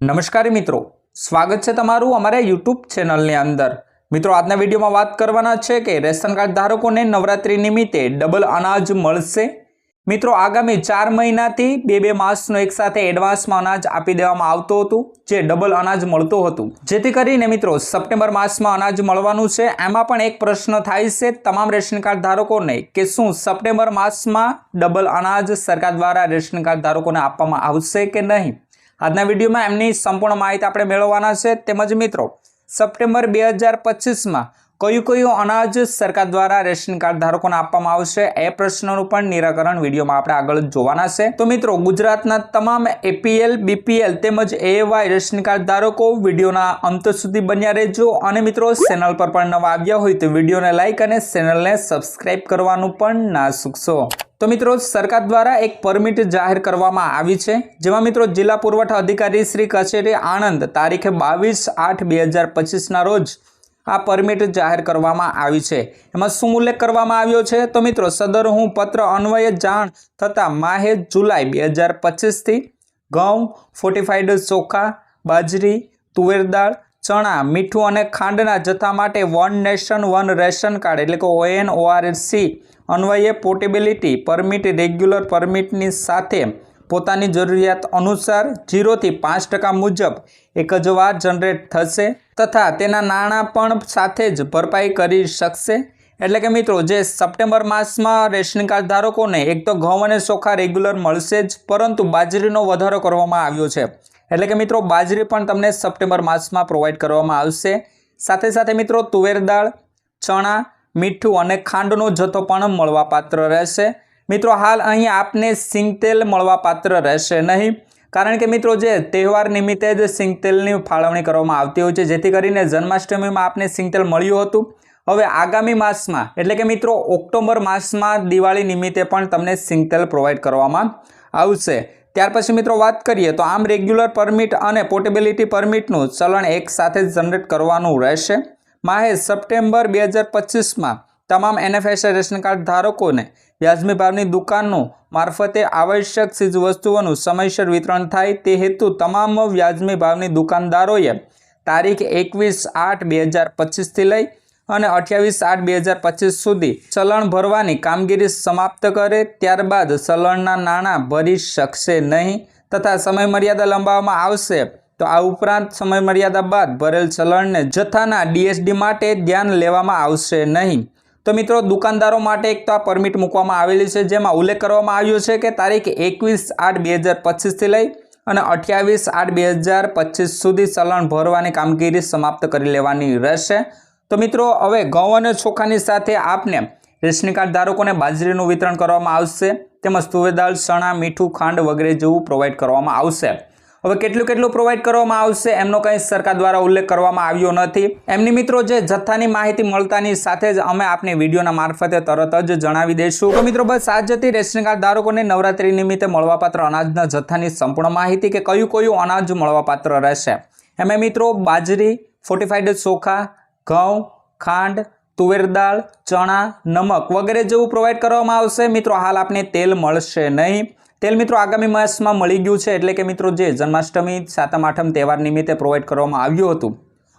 નમસ્કાર મિત્રો. સ્વાગત છે તમારું અમારા યુટ્યુબ ચેનલની અંદર. મિત્રો, આજના વિડીયોમાં વાત કરવાના છે કે રેશન કાર્ડ ધારકોને નવરાત્રી નિમિત્તે ડબલ અનાજ મળશે. મિત્રો, આગામી ચાર મહિનાથી બે બે માસનો એકસાથે એડવાન્સમાં અનાજ આપી દેવામાં આવતું હતું, જે ડબલ અનાજ મળતું હતું. જેથી કરીને મિત્રો, સપ્ટેમ્બર માસમાં અનાજ મળવાનું છે. એમાં પણ એક પ્રશ્ન થાય છે તમામ રેશન કાર્ડ ધારકોને કે શું સપ્ટેમ્બર માસમાં ડબલ અનાજ સરકાર દ્વારા રેશન કાર્ડ ધારકોને આપવામાં આવશે કે નહીં? આજના વિડીયોમાં એમની સંપૂર્ણ માહિતી આપણે મેળવવાના છે. તેમજ મિત્રો સપ્ટેમ્બર બે હજાર પચીસમાં કયું કયું અનાજ સરકાર દ્વારા રેશન કાર્ડ ધારકોને આપવામાં આવશે એ પ્રશ્નનું પણ નિરાકરણ વિડીયોમાં આપણે આગળ જોવાના છે. તો મિત્રો, ગુજરાતના તમામ એપીએલ, બીપીએલ તેમજ એવાય રેશન કાર્ડ ધારકો વિડીયોના અંત સુધી બન્યા રહેજો. અને મિત્રો, ચેનલ પર પણ નવા આવ્યા હોય તો વિડીયોને લાઇક અને ચેનલને સબસ્ક્રાઇબ કરવાનું પણ ના ચૂકશો તો મિત્રો, સરકાર દ્વારા એક પરમિટ જાહેર કરવામાં આવી છે, જેમાં મિત્રો જિલ્લા પુરવઠા અધિકારી શ્રી કચેરી આણંદ તારીખે બાવીસ આઠ બે હજાર પચીસના રોજ આ પરમિટ જાહેર કરવામાં આવી છે. એમાં શું ઉલ્લેખ કરવામાં આવ્યો છે? તો મિત્રો, સદર હું પત્ર અન્વયે જાણ થતાં માહે જુલાઈ બે હજાર પચીસથી ઘઉં ફોર્ટિફાઈડ ચોખા, બાજરી, તુવેર દાળ, ચણા, મીઠું અને ખાંડના જથ્થા માટે one nation, one ration card એટલે કે ઓએન ઓઆરસી અન્વયે પોર્ટેબિલિટી પરમિટ, રેગ્યુલર પરમિટની સાથે પોતાની જરૂરિયાત અનુસાર જીરોથી પાંચ ટકા મુજબ એક જ વાર જનરેટ થશે તથા તેના નાણાં પણ સાથે જ ભરપાઈ કરી શકશે. એટલે કે મિત્રો, જે સપ્ટેમ્બર માસમાં રેશન કાર્ડ ધારકોને એક તો ઘઉં અને ચોખા રેગ્યુલર મળશે જ, પરંતુ બાજરીનો વધારો કરવામાં આવ્યો છે. એટલે કે મિત્રો, બાજરી પણ તમને સપ્ટેમ્બર માસમાં પ્રોવાઈડ કરવામાં આવશે. સાથે સાથે મિત્રો, તુવેર દાળ, ચણા, મીઠું અને ખાંડનો જથ્થો પણ મળવાપાત્ર રહેશે. મિત્રો, હાલ અહીં આપને સિંગતેલ મળવાપાત્ર રહેશે નહીં. કારણ કે મિત્રો, જે તહેવાર નિમિત્તે જ સિંગતેલની ફાળવણી કરવામાં આવતી હોય છે, જેથી કરીને જન્માષ્ટમીમાં આપને સિંગતેલ મળ્યું હતું. હવે આગામી માસમાં, એટલે કે મિત્રો, ઓક્ટોબર માસમાં દિવાળી નિમિત્તે પણ તમને સિંગતેલ પ્રોવાઈડ કરવામાં આવશે. ત્યાર પછી મિત્રો, વાત કરીએ તો આમ રેગ્યુલર પરમિટ અને પોર્ટેબિલિટી પરમિટનું ચલણ એક સાથે જનરેટ કરવાનું રહેશે. માહે સપ્ટેમ્બર બે હજાર પચીસમાં તમામ એનએફએસઆઈ રેશન કાર્ડ ધારકોને વ્યાજબી ભાવની દુકાનો મારફતે આવશ્યક ચીજ વસ્તુઓનું સમયસર વિતરણ થાય તે હેતુ તમામ વ્યાજબી ભાવની દુકાનદારોએ તારીખ એકવીસ આઠ બે હજાર પચીસથી લઈ અને અઠ્યાવીસ આઠ બે હજાર પચીસ સુધી ચલણ ભરવાની કામગીરી સમાપ્ત કરે, ત્યારબાદ ચલણના નાણાં ભરી શકશે નહીં તથા સમયમર્યાદા લંબાવવામાં આવશે. તો આ ઉપરાંત સમયમર્યાદા બાદ ભરેલ ચલણને જથ્થાના ડીએસડી માટે ધ્યાન લેવામાં આવશે નહીં. તો મિત્રો, દુકાનદારો માટે એક તો આ પરમિટ મૂકવામાં આવેલી છે, જેમાં ઉલ્લેખ કરવામાં આવ્યો છે કે તારીખ એકવીસ આઠ બે હજાર પચીસથી લઈ અને અઠ્યાવીસ આઠ બે હજાર પચીસ સુધી ચલણ ભરવાની કામગીરી સમાપ્ત કરી લેવાની રહેશે. તો મિત્રો, હવે ઘઉં અને ચોખાની સાથે આપને રેશનિંગ કાર્ડ ધારકોને બાજરીનું વિતરણ કરવામાં આવશે, તેમજ તુવેર ચણા, મીઠું, ખાંડ વગેરે જેવું પ્રોવાઈડ કરવામાં આવશે. હવે કેટલું કેટલું પ્રોવાઈડ કરવામાં આવશે એમનો કંઈ સરકાર દ્વારા ઉલ્લેખ કરવામાં આવ્યો નથી. એમની મિત્રો જે જથ્થાની માહિતી મળતાની સાથે જ અમે આપને વિડીયોના મારફતે તરત જ જણાવી દઈશું. તો મિત્રો બસ આ જતી રેશન કાર્ડ ધારકોને નવરાત્રી નિમિત્તે મળવાપાત્ર અનાજના જથ્થાની સંપૂર્ણ માહિતી કે કયું કયું અનાજ મળવાપાત્ર રહેશે. એમાં મિત્રો બાજરી ફોર્ટિફાઈડ ચોખા ઘઉં, ખાંડ, તુવેર દાળ, ચણા, નમક વગેરે જેવું પ્રોવાઈડ કરવામાં આવશે. મિત્રો હાલ આપને તેલ મળશે નહીં. તેલ મિત્રો આગામી માસમાં મળી ગયું છે એટલે કે મિત્રો જે જન્માષ્ટમી, સાતમ, આઠમ તહેવાર નિમિત્તે પ્રોવાઈડ કરવામાં આવ્યું હતું.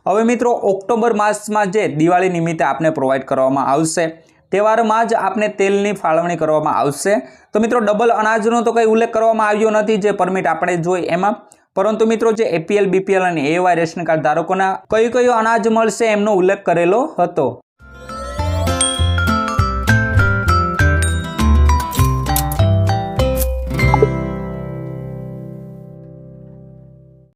હવે મિત્રો ઓક્ટોબર માસમાં જે દિવાળી નિમિત્તે આપને પ્રોવાઈડ કરવામાં આવશે. તહેવારમાં જ આપને તેલની ફાળવણી કરવામાં આવશે. તો મિત્રો ડબલ અનાજનો તો કંઈ ઉલ્લેખ કરવામાં આવ્યો નથી, જે પરમિટ આપણે જોઈ એમાં. પરંતુ મિત્રો જે એપીએલ બીપીએલ અને એવાય રેશન કાર્ડ ધારકોના કયું કયું અનાજ મળશે એમનો ઉલ્લેખ કરેલો હતો.